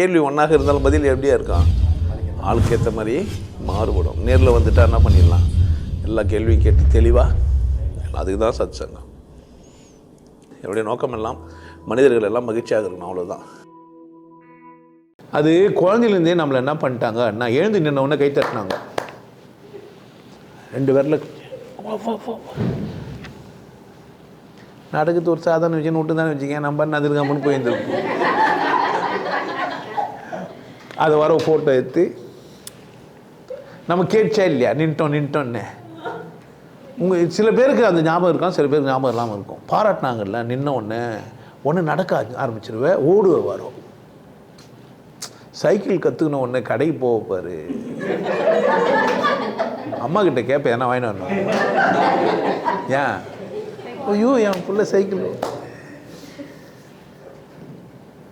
கேள்வி ஒன்றாக இருந்தாலும் பதில் எப்படியா இருக்கான் ஆளுக்கு ஏற்ற மாதிரி மாறுபடும். நேரில் வந்துட்டா என்ன பண்ணிடலாம்? எல்லா கேள்வியும் கேட்டு தெளிவாக அதுக்கு தான் சத் சங்கம் என்னுடைய நோக்கம் எல்லாம் மனிதர்கள் எல்லாம் மகிழ்ச்சியாக இருக்கணும் அவ்வளோதான் அது குழந்தையிலேருந்தே நம்மளை என்ன பண்ணிட்டாங்க? நான் எழுந்து நின்ன கை தட்டினாங்க. ரெண்டு பேரில் நடக்குது ஒரு சாதாரண விஷயம் விட்டு தானே வச்சுக்கேன். நம்ம என்ன அதில் போயிருந்துருக்கோம். அதை வர ஃபோட்டோ எடுத்து நம்ம கேட்சா இல்லையா? நின்ட்டோம் நின்ட்டோன்னு உங்கள் சில பேருக்கு அந்த ஞாபகம் இருக்கும் சில பேருக்கு ஞாபகம் இல்லாமல் இருக்கும். பாராட்டினாங்கல்ல நின்ன உடனே ஒன்று நடக்க ஆரம்பிச்சிருவேன் ஓடுவ வரும். சைக்கிள் கற்றுக்கின உடனே கடைக்கு போக பாரு. அம்மா கிட்ட கேட்பேன் என்ன வாங்கினு வரணும்? ஏன்? ஐயோ என் பிள்ளை சைக்கிள்.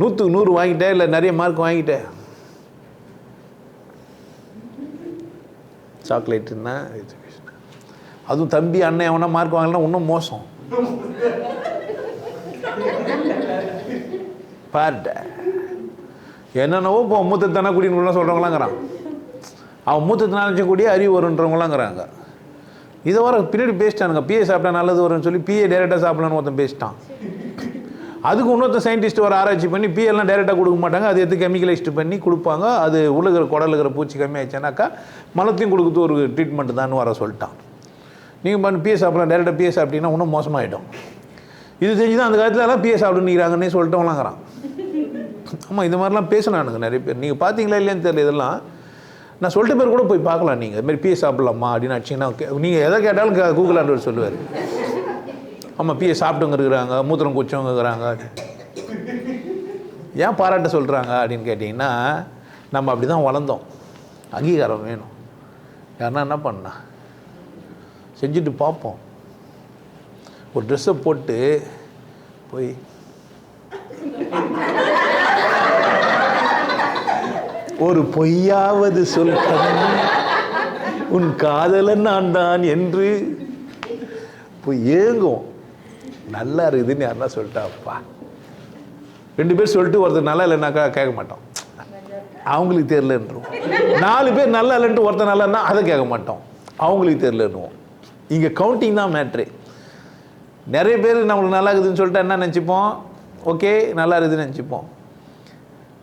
நூற்றுக்கு நூறு வாங்கிட்டேன் இல்லை நிறைய மார்க் வாங்கிட்டேன். சாக்லேட்டுன்னா எஜுகேஷன் அதுவும் தம்பி அண்ணன் எவனா மார்க் வாங்கலாம் இன்னும் மோசம். பாருட்ட என்னென்னவோ இப்போ மூத்தத்தானே குடின்னு சொல்கிறவங்களாங்கிறான் அவன் மூத்தத்தினால நினச்சக்கூடிய அறிவு வருன்றவங்களாங்கிறாங்க. இதை வர பின்னாடி பேசிட்டானுங்க. பிஏ சாப்பிட்டா நல்லது வரும்னு சொல்லி பிஏ டேரெக்டாக சாப்பிடலான்னு ஒருத்தன் பேசிட்டான். அதுக்கு இன்னொருத்த சயின்டிஸ்ட் வர ஆராய்ச்சி பண்ணி பிஎல்லாம் டேரெக்டாக கொடுக்க மாட்டாங்க. அது எடுத்து கெமிக்கலைஸ்ட் பண்ணி கொடுப்பாங்க. அது உழுகிற குடலுக்கிற குடல் இருக்கிற பூச்சி கம்மியாச்சுனாக்கா மலத்தையும் கொடுக்குறது ஒரு ட்ரீட்மெண்ட் தான் வர சொல்லிட்டான். நீங்கள் பண்ண பிஎஸ் சாப்பிடலாம். டேரெக்டாக பிஎஸ் சாப்பிட்டீங்கன்னா இன்னும் மோசமாகிடும் இது செஞ்சு தான் அந்த காலத்தில் எல்லாம் பிஏ சாப்பிடுங்கிறாங்கன்னே சொல்லிட்டவங்களாங்கிறான் ஆமாம் இது மாதிரிலாம் பேசினானுங்க நிறைய பேர். நீங்கள் பார்த்தீங்களா இல்லையான்னு தெரியல இதெல்லாம். நான் சொல்லிட்ட பேர் கூட போய் பார்க்கலாம் நீங்கள் இது மாதிரி சாப்பிட்லாமா சாப்பிடலாமா அப்படின்னு ஆச்சுன்னா நீங்கள் எதை கேட்டாலும் கூகுள் ஆண்டவர் சொல்லுவார். ஆமாம் பிஏ சாப்பிட்டவங்க இருக்கிறாங்க மூத்திரம் குச்சவங்க இருக்கிறாங்க. ஏன் பாராட்ட சொல்கிறாங்க அப்படின்னு கேட்டிங்கன்னா நம்ம அப்படி தான் வளர்ந்தோம். அங்கீகாரம் வேணும். யாருன்னா என்ன பண்ணா? செஞ்சுட்டு பார்ப்போம். ஒரு ட்ரெஸ்ஸை போட்டு போய் ஒரு பொய்யாவது சொல் உன் காதலன் நான் தான் என்று போய் ஏங்கும் நல்லா இருக்குதுன்னு யாருன்னா சொல்லிட்டாப்பா. ரெண்டு பேர் சொல்லிட்டு ஒருத்தர் நல்லா இல்லைனாக்கா கேட்க மாட்டோம். அவங்களுக்கு தெரிலன்றோம் நாலு பேர் நல்லா இல்லைன்ட்டு ஒருத்தர் நல்லான்னா அதை கேட்க மாட்டோம். அவங்களுக்கு தெரிலன்னுவோம் இங்கே கவுண்டிங் தான் மேட்ரு நிறைய பேர் நம்மளுக்கு நல்லா இருக்குதுன்னு சொல்லிட்டு என்ன நினச்சிப்போம்? ஓகே நல்லா இருக்குதுன்னு நினச்சிப்போம்.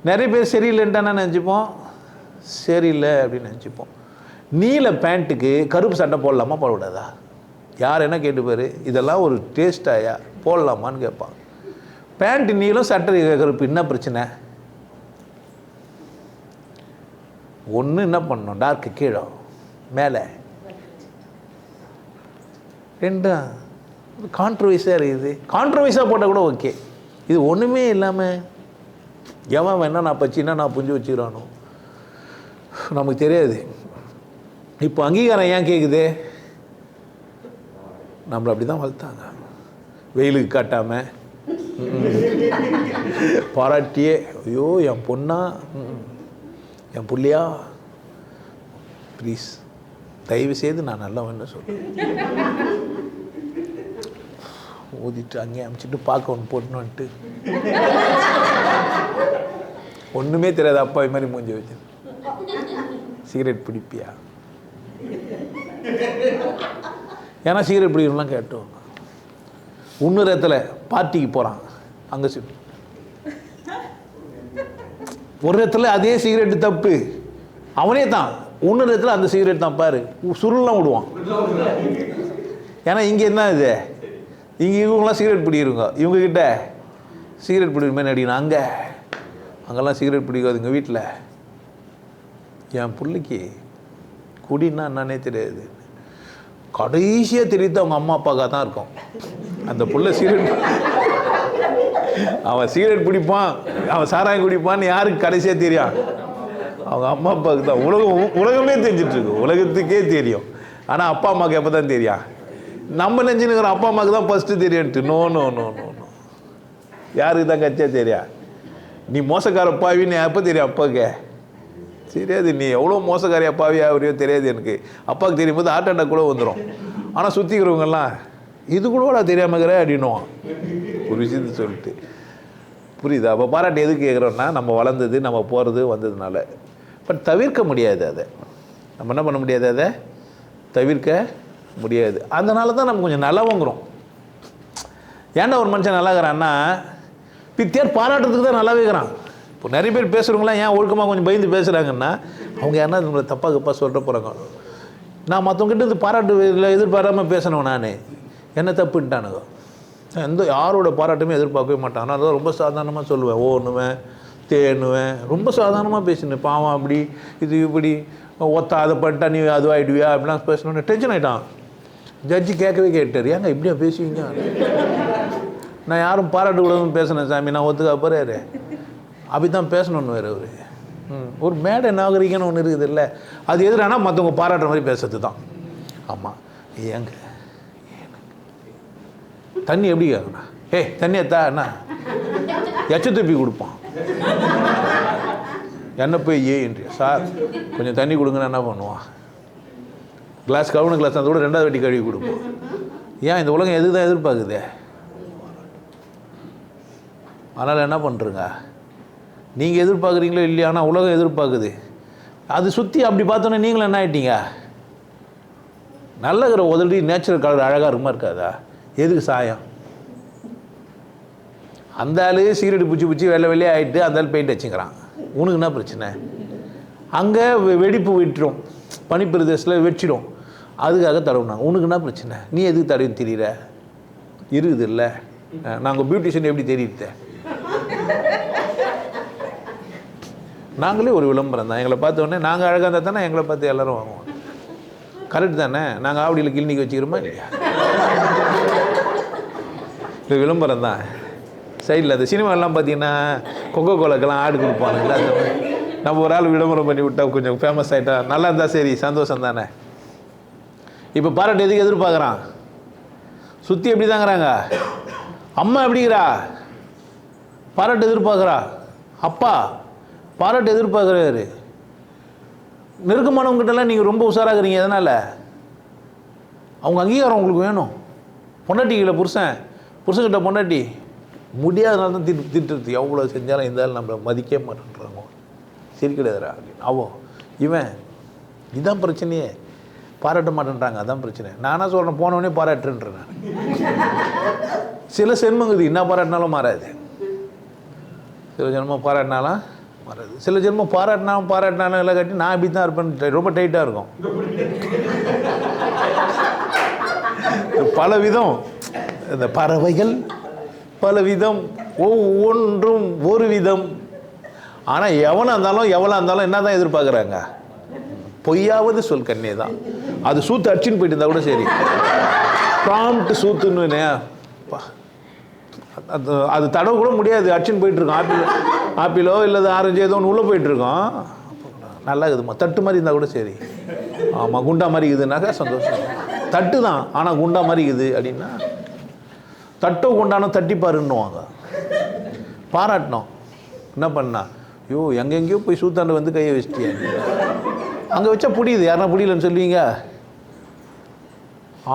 நிறைய பேர் சரியில்லைன்ட்டு என்ன நினச்சிப்போம்? சரியில்லை அப்படின்னு நினச்சிப்போம். நீல பேண்ட்டுக்கு கருப்பு சட்டை போடலாமா போடக்கூடாதா? யார் என்ன கேட்டுப்பாரு? இதெல்லாம் ஒரு டேஸ்டாயா போடலாமான்னு கேட்பான். பேண்ட் நீளம் சட்டை கருப்பு என்ன பிரச்சனை? ஒன்று என்ன பண்ணணும்? டார்க்கு கீழே மேலே. ரெண்டும் கான்ட்ரவைஸாக இருக்குது. கான்ட்ரவைஸாக போட்டால் கூட ஓகே இது ஒன்றுமே இல்லாமல் எவன் வேணா நான் பச்சின்னா நான் புஞ்சு வச்சுக்கிறானோ? நமக்கு தெரியாது. இப்போ அங்கீகாரம் ஏன் கேட்குது நம்மளை அப்படி தான் வளர்த்தாங்க. வெயிலுக்கு காட்டாமல் பாராட்டியே ஐயோ என் பொண்ணா ம், என் புள்ளையா? ப்ளீஸ் தயவு செய்து நான் நல்லவன்னு சொல்கிறேன் ஊதிட்டு அங்கேயே அமுச்சிட்டு பார்க்க ஒன்று போட்டுன்னு ஒன்றுமே தெரியாது அப்பா இது மாதிரி மூஞ்சி வச்சு சிகரெட் பிடிப்பியா? ஏன்னா சிகரெட் பிடிக்கணும்லாம் கேட்டோம். இன்னொரு இடத்துல பார்ட்டிக்கு போகிறான் அங்கே சி ஒரு இடத்துல அதே சிகரெட்டு தப்பு. அவனே தான். இன்னொரு இடத்துல அந்த சிகரெட் தான் பாரு. சுருள்லாம் விடுவான். ஏன்னா இங்கே என்ன இது? இங்கே இவங்களாம் சிகரெட் பிடிக்கிறவங்க. இவங்கக்கிட்ட சிகரெட் பிடிக்கிற மாதிரி நடிக்கணும் அங்கே. அங்கெல்லாம் சிகரெட் பிடிக்காதுங்க வீட்டில் என் பிள்ளைக்கு குடின்னா என்னன்னே தெரியாது. கடைசியாக தெரியுது அவங்க அம்மா அப்பாக்காக தான் இருக்கும். அந்த புள்ள சீரட் அவன் சீரட் பிடிப்பான் அவன் சாராயம் குடிப்பான்னு யாருக்கு கடைசியாக தெரியும்? அவங்க அம்மா அப்பாவுக்கு தான். உலகம் உலகமே தெரிஞ்சிட்ருக்கு. உலகத்துக்கே தெரியும். ஆனால் அப்பா அம்மாவுக்கு எப்போ தான் தெரியும்? நம்ம நெஞ்சுனுக்கிற அப்பா அம்மாவுக்கு தான் first தெரியும்ட்டு no no no no no யாருக்கு தான் கச்சா தெரியா நீ மோசக்கார பாவின்னு எப்போ தெரியும் அப்பாவுக்கு? தெரியாது நீ. எவ்வளோ மோசக்காரி அப்பாவி அவரையோ தெரியாது எனக்கு. அப்பாவுக்கு தெரியும் போது ஹார்ட் அட்டாக் கூட வந்துடும் ஆனால் சுற்றிக்கிறவங்கெல்லாம் இது கூட தெரியாமக்கிற அப்படின்னுவான். ஒரு விஷயத்த சொல்லிட்டு. புரியுதா? அப்போ பாராட்டு எதுக்கு கேட்குறோன்னா நம்ம வளர்ந்தது நம்ம போகிறது வந்ததுனால. பட் தவிர்க்க முடியாது அதை. நம்ம என்ன பண்ண முடியாது அதை? தவிர்க்க முடியாது. அதனால தான் நம்ம கொஞ்சம் நல்லவங்கிறோம். ஏன்டா ஒரு மனுஷன் நல்லா இருக்கிறான்னா பித்தியார் பாராட்டுறதுக்கு தான் நல்லாவே இருக்கிறான். இப்போ நிறைய பேர் பேசுகிறவங்களாம் ஏன் ஒழுக்கமாக கொஞ்சம் பயந்து பேசுகிறாங்கன்னா அவங்க யாருன்னா நம்மளை தப்பாக கப்பாக சொல்கிற போகிறாங்க நான் மற்றவங்ககிட்ட இருந்து பாராட்டு இல்லை எதிர்பாராமல் பேசணும் நான். என்ன தப்புன்ட்டானுங்க. எந்த யாரோட பாராட்டுமே எதிர்பார்க்கவே மாட்டான். ஆனால் அதான் ரொம்ப சாதாரணமாக சொல்லுவேன். ஓணுவேன் தேணுவேன் ரொம்ப சாதாரணமாக பேசினேன். பாவம் அப்படி இது இப்படி ஒத்தா அதை பண்ணிட்டா நீ அதுவாகிடுவியா அப்படிலாம் பேசணுன்னு டென்ஷன் ஆகிட்டான் ஜட்ஜி கேட்கவே கேட்டார் ஏங்க இப்படியா பேசுவீங்க? நான் யாரும் பாராட்டு கூடாதுன்னு பேசினேன் சாமி. நான் ஒத்துக்கா போறாரு அப்படி தான் பேசணும்னு வேறு அவர். ஒரு மேடை நாகரிகம்னு ஒன்று இருக்குது இல்லை. அது எதிரானா மற்றவங்க பாராட்டுற மாதிரி பேசுறது தான் ஆமாம் ஏங்க. தண்ணி எப்படி கேட்கணும் ஏய் தண்ணி எத்தா என்ன? எச்ச துப்பி கொடுப்பான். என்ன போய் ஏ என்று? சார் கொஞ்சம் தண்ணி கொடுங்கன்னு என்ன பண்ணுவான் கிளாஸ் கவுன கிளாஸ் அந்த கூட ரெண்டாவது வெட்டி கழுவி கொடுப்போம். ஏன் இந்த உலகம் எது தான் எதிர்பார்க்குதே? அதனால் என்ன பண்ணுறங்க நீங்கள் எதிர்பார்க்குறீங்களோ இல்லையா ஆனால் உலகம் எதிர்பார்க்குது. அது சுற்றி அப்படி பார்த்தோன்னே நீங்களும் என்ன ஆயிட்டீங்க? நல்லகிற உதடி நேச்சுரல் கலர் அழகாக இருக்குமா இருக்காதா? எதுக்கு சாயம்? அந்த ஆள் சீரடி பிடிச்சி பிடிச்சி வெள்ளை வெள்ளையே ஆகிட்டு அந்த ஆள் பெயிண்ட் வச்சுக்கிறான் உனக்கு என்ன பிரச்சனை? அங்கே வெடிப்பு விட்டுரும். பனிப்பிரதேசத்தில் வெடிச்சிடும். அதுக்காக தடவுனாங்க. உனக்கு என்ன பிரச்சனை? நீ எதுக்கு தடவி தெரியல இருக்குது இல்லை. நாங்கள் பியூட்டிஷியன் எப்படி தெரியுது நாங்களே ஒரு விளம்பரம் தான். எங்களை பார்த்த உடனே நாங்கள் அழகாக இருந்தால் தானே எங்களை பார்த்து எல்லோரும் வாங்குவோம். கரெக்ட் தானே? நாங்கள் ஆவடியில் கிளினிக் வச்சுக்கிறோமா இல்லையா? இது விளம்பரம் தான். சைடில் அந்த சினிமாலாம் பார்த்தீங்கன்னா கொக்கோ கோலாக்கெல்லாம் ஆடு கொடுப்பானுங்களா? அந்த நம்ம ஒரு ஆள் விளம்பரம் பண்ணி விட்டால் கொஞ்சம் ஃபேமஸ் ஆகிட்டா நல்லா இருந்தால் சரி சந்தோஷம் தானே. இப்போ பாராட்டு எதுக்கு எதிர்பார்க்குறான்? சுற்றி எப்படி தாங்கிறாங்க? அம்மா எப்படிங்கிறா? பாராட்டு எதிர்பார்க்குறா? அப்பா பாராட்டு எதிர்பார்க்குறாரு. நெருக்கமானவங்ககிட்டலாம் நீங்கள் ரொம்ப உஷாராகிறீங்க எதனால்? அவங்க அங்கீகாரம் உங்களுக்கு வேணும். பொண்டாட்டிகளை புருஷன். புருஷன்கிட்ட பொண்டாட்டி முடியாதனால தான் திட்டு திட்டுறது எவ்வளோ செஞ்சாலும் இருந்தாலும் நம்மளை மதிக்க மாட்டேன்றாங்க. சரி கிடையாதுடா அப்படின்னு. அவோ இவன் இதுதான் பிரச்சனையே. பாராட்ட மாட்டேன்றாங்க அதான் பிரச்சனை. நானாக சொல்கிறேன் போனவொடனே பாராட்டுன்றேன் நான். சில சென்மங்குது என்ன பாராட்டினாலும் மாறாது. சில ஜென்மம் பாராட்டினாலும் வராது சில ஜென்மம் பாராட்டினாலும் பாராட்டினாலும் எல்லாம் கட்டி நான் இப்படி தான் இருப்பேன். ரொம்ப டைட்டாக இருக்கும். பல விதம் இந்த பறவைகள் பல விதம் ஒவ்வொன்றும் ஒரு விதம். ஆனால் எவனாக இருந்தாலும் எவ்வளோ இருந்தாலும் என்ன தான் எதிர்பார்க்குறாங்க? பொய்யாவது சொல் கண்ணே தான். அது சூத்து அடிச்சுன்னு போயிட்டு இருந்தால் கூட சரி. ப்ராம்ப்ட் சூத்துன்னு பா. அது அது தடவை கூட முடியாது. அடிச்சுன்னு போயிட்டுருக்கோம் ஆப்பிள். ஆப்பிளோ இல்லை ஆரஞ்சு ஏதோ ஒன்று உள்ளே போயிட்டுருக்கோம். நல்லா இருக்குதுமா தட்டு மாதிரி இருந்தால் கூட சரி. ஆமாம் குண்டா மாதிரி இருக்குதுனாக்கா சந்தோஷம். தட்டு தான். ஆனால் குண்டா மாதிரி இருக்குது அப்படின்னா தட்டோ குண்டானோ தட்டிப்பாருன்னுவாங்க. பாராட்டினோம் என்ன பண்ணா? ஐயோ எங்கெங்கேயோ போய் சூத்தாண்டு வந்து கையை வச்சிட்டியா. அங்கே வச்சா பிடிக்குது யாருன்னா பிடிக்கலன்னு சொல்லுவீங்க?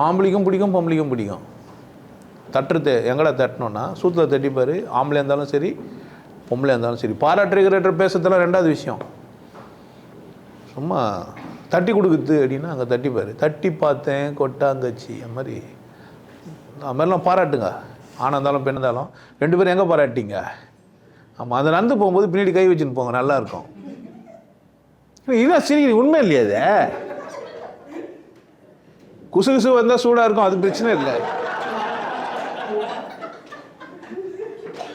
ஆம்பளைக்கும் பிடிக்கும் பொம்பளைக்கும் பிடிக்கும். தட்டுறது எங்கடா தட்டணும்னா சூத்தில் தட்டிப்பார். ஆம்பளை இருந்தாலும் சரி பொம்பளை இருந்தாலும் சரி பாராட்டுகிற பேசுறதுலாம் ரெண்டாவது விஷயம். சும்மா தட்டி கொடுக்குது அப்படின்னா அங்கே தட்டிப்பார் தட்டி பார்த்தேன் கொட்டாங்கச்சி அந்த மாதிரி. அது மாதிரிலாம் பாராட்டுங்க. ஆணாக இருந்தாலும் பெண் இருந்தாலும். ரெண்டு பேரும் எங்கே பாராட்டிங்க? ஆமாம் அதை நடந்து போகும்போது பின்னாடி கை வச்சுன்னு போங்க நல்லாயிருக்கும் இதுதான் சரி உண்மை இல்லையா அது குசு குசு வந்தால் சூடாக இருக்கும் அது பிரச்சனை இல்லை.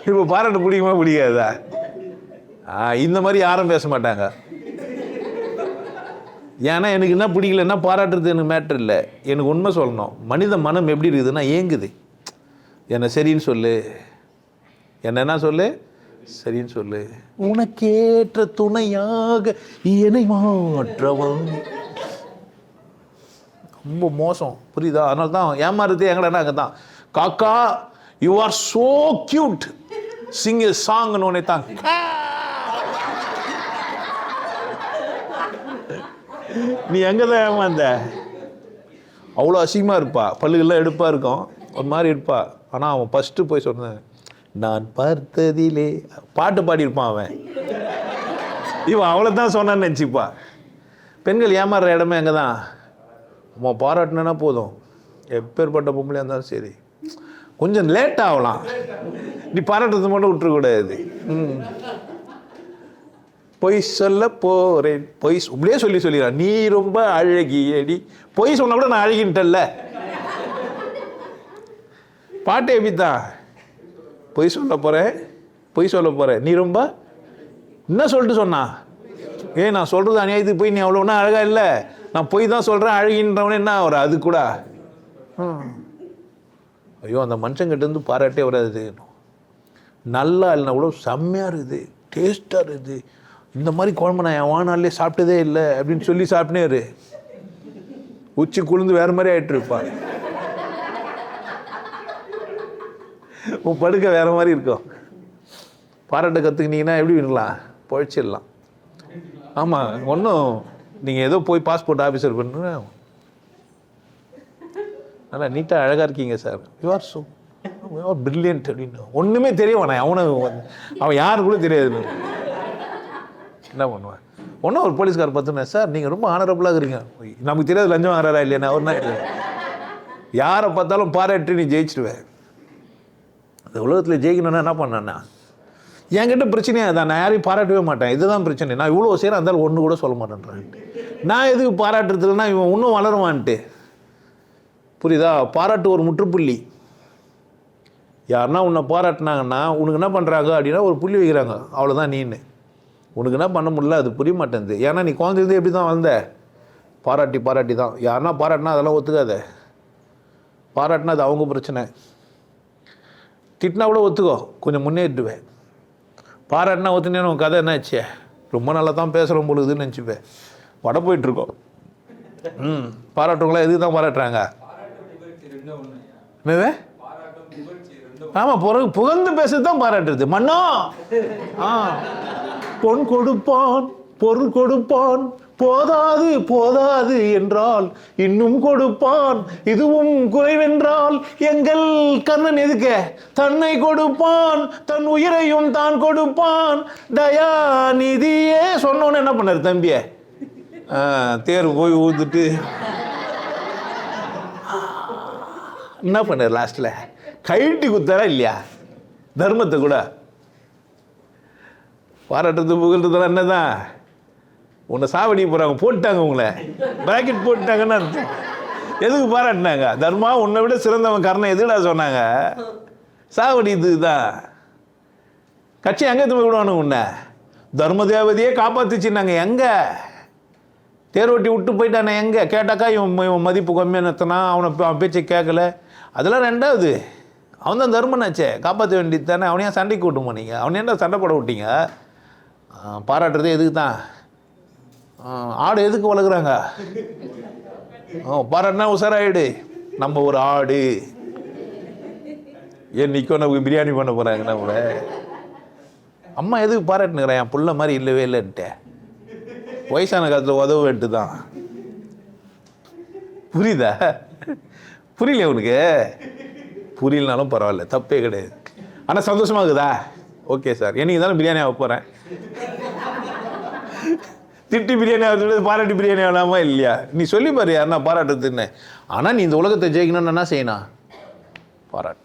இப்போ பாராட்டு பிடிக்குமா பிடிக்காதா? ஆ இந்த மாதிரி யாரும் பேச மாட்டாங்க. ஏன்னா எனக்கு என்ன பிடிக்கலன்னா பாராட்டுறது எனக்கு மேட்ரு இல்லை. எனக்கு உண்மை சொல்லணும். மனித மனம் எப்படி இருக்குதுன்னா ஏங்குது. என்னை சரின்னு சொல்லு. என்ன என்ன சொல்லு? சரின்னு சொல்லு. உனக்கேற்ற துணையாக என்னை மாற்றவன் ரொம்ப மோசம். புரியுதா? அதனால தான் ஏமாறுறது எங்கடா அங்கே தான் காக்கா you are so cute sing a சாங்னு ஒன்னே தான். நீ எங்கே தான் ஏமாந்த? அவ்வளோ அசிங்கமாக இருப்பா. பல்லுகள்லாம் எடுப்பாக இருக்கும். ஒரு மாதிரி இருப்பா. ஆனால் அவன் ஃபஸ்ட்டு போய் சொன்னேன் நான் பார்த்ததிலே பாட்டு பாடியிருப்பான் அவன். இவன் அவளை தான் சொன்னான்னு நினச்சிப்பா. பெண்கள் ஏமாறுற இடமே அங்கே தான் உன் பாராட்டினா போதும். எப்பேற்பட்ட பொம்பளையாக இருந்தாலும் சரி. கொஞ்சம் லேட் ஆகலாம். நீ பாராட்டுறது மட்டும் விட்டுறக்கூடாது. ம். பொய் சொல்ல போகிறேன் பொய் இப்படியே சொல்லி சொல்லிடுறான் நீ ரொம்ப அழகியடி. பொய் சொன்னால் கூட நான் அழகின்ட்டல்ல பாட்டு எப்படித்தான்? பொய் சொல்ல போகிறேன் பொய் சொல்ல போகிறேன் நீ ரொம்ப? என்ன சொல்லிட்டு சொன்னா? ஏ நான் சொல்கிறது அநியாயத்துக்கு போய் நீ அவ்வளோ ஒன்றும் அழகாக இல்லை. நான் பொய் தான் சொல்கிறேன் அழகின்றவனே என்ன வர அது கூட. ம். ஐயோ அந்த மனுஷங்கிட்ட இருந்து பாராட்டே வராது. நல்லா இல்லைனா கூட செம்மையாக இருக்குது டேஸ்ட்டாக இருக்குது. இந்த மாதிரி குழம்பு நான் என் வாழ்நாளிலே சாப்பிட்டதே இல்லை அப்படின்னு சொல்லி சாப்பிட்டேரு உச்சி குளிர்ந்து வேறு மாதிரி ஆகிட்டு இருப்பான் உன் படுக்க வேறு மாதிரி இருக்கும். பாராட்ட கற்றுக்கினீங்கன்னா எப்படி விடலாம்? பொழைச்சிடலாம். ஆமாம் ஒன்றும் நீங்கள் ஏதோ போய் பாஸ்போர்ட் ஆஃபீஸர் பண்ணு நல்லா நீட்டாக அழகாக இருக்கீங்க sir you are so you brilliant அப்படின்னு ஒன்றுமே தெரிய அவனை அவன் யாரு கூட தெரியாது என்ன பண்ணுவேன் ஒன்றும் ஒரு போலீஸ்கார் பார்த்துனேன் சார் நீங்கள் ரொம்ப ஆனரபுளாக இருக்கிறீங்க. நமக்கு தெரியாது லஞ்சம் வாங்குறாரா இல்லையா? அவர் ஒரு யாரை பார்த்தாலும் பாராட்டி நீ ஜெயிச்சிடுவேன் இந்த உலகத்தில் ஜெயிக்கணும்னா என்ன பண்ணேன்னா என்கிட்ட பிரச்சனையே அதான். நான் யாரையும் பாராட்டவே மாட்டேன். இதுதான் பிரச்சனை. நான் இவ்வளோ செய்கிறேன் இருந்தாலும் ஒன்று கூட சொல்ல மாட்டேன்றேன் நான் எதுக்கு பாராட்டுறதுலன்னா இவன் இன்னும் வளருவான்ட்டு. புரியுதா? பாராட்டு ஒரு முற்றுப்புள்ளி. யாருன்னா உன்னை பாராட்டினாங்கன்னா உனக்கு என்ன பண்ணுறாங்க அப்படின்னா ஒரு புள்ளி வைக்கிறாங்க. அவ்வளோதான் நீன்னு உனக்கு என்ன பண்ண முடியல அது புரிய மாட்டேங்குது. ஏன்னா நீ குழந்தைலேருந்து எப்படி தான் வந்த? பாராட்டி பாராட்டி தான் யாருன்னா பாராட்டினா அதெல்லாம் ஒத்துக்காத. பாராட்டினா அது அவங்க பிரச்சனை. திட்டினா கூட ஒத்துக்கோ. கொஞ்சம் முன்னேறிடுவேன் பாராட்டினா ஒத்துனேன்னு உன் கதை என்னாச்சு? ரொம்ப நல்லா தான் பேசுகிறோம் பொழுதுன்னு நினச்சிப்பேன். வட போயிட்டுருக்கோம். ம். பாராட்டுறவங்களா எதுக்கு தான் பாராட்டுறாங்க? என்னது? ஆமாம் புற புகழ்ந்து பேசுறது தான் பாராட்டுறது. மன்னோ? ஆ. பொன் கொடுப்பான் பொருள் கொடுப்பான். போதாது போதாது என்றால் இன்னும் கொடுப்பான். இதுவும் குறைவென்றால் எங்கள் கண்ணன் எதுக்க? தன்னை கொடுப்பான் தன் உயிரையும் தான் கொடுப்பான். தயாநிதியே சொன்னோன்னு என்ன பண்ணாரு தம்பிய? தேர் போய் ஊத்துட்டு என்ன பண்ணார் லாஸ்ட்டில் கைட்டி குத்தாரா இல்லையா? தர்மத்தை கூட. பாராட்டுறது புகழ்றதுலாம் என்னதான்? உன்னை சாவடி போகிறாங்க போட்டாங்க உங்களை. பிராக்கெட் போட்டாங்கன்னு எதுக்கு பாராட்டினாங்க? தர்மா உன்னை விட சிறந்தவன் கர்ணன் எதுடா சொன்னாங்க? சாவடி இதுதான் கட்சி எங்கே திரும்ப விடுவானு உன்னை? தர்ம தேவதையே காப்பாத்துச்சுன்னாங்க எங்கே? தேரோட்டி விட்டு போயிட்டானே எங்கே? கேட்டாக்கா இவன் இவன் மதிப்பு கம்மியாக நிறுத்தினா அவனை அவன் பேச்சை கேட்கல. அதெல்லாம் ரெண்டாவது. அவன் தான் தர்மனாச்சே. காப்பாற்ற வேண்டியது தானே. அவனையா சண்டைக்கு விட்டு போனீங்க? அவனை என்ன சண்டை போட விட்டீங்க? பாராட்டுறதே பாராட்டுறது எதுக்கு தான்? ஆடு எதுக்கு வளர்க்குறாங்க? பாராட்டினா உசாராயிடு நம்ம ஒரு ஆடு. ஏன் என்னைக்கோ நமக்கு பிரியாணி பண்ண போகிறாங்க நம்மள? அம்மா எதுக்கு பாராட்டுனுக்கிறேன் என் புள்ள மாதிரி இல்லவே இல்லைன்ட்டு. வயசான காலத்தில் உதவு வேண்டு தான் புரியுதா? புரியல உனக்கு? புரியலனாலும் பரவாயில்ல தப்பே கிடையாது. ஆனால் சந்தோஷமா இருக்குதா? ஓகே சார் என்னைக்கு தானே பிரியாணி ஆக போகிறேன் திட்டி பிரியாணி ஆகிறது பாராட்டி பிரியாணி ஆகலாமா இல்லையா? நீ சொல்லி பாரு யாருன்னா பாராட்டுறதுன்னு. ஆனால் நீ இந்த உலகத்தை ஜெயிக்கணும்னு என்ன செய்யணும்? பாராட்டு.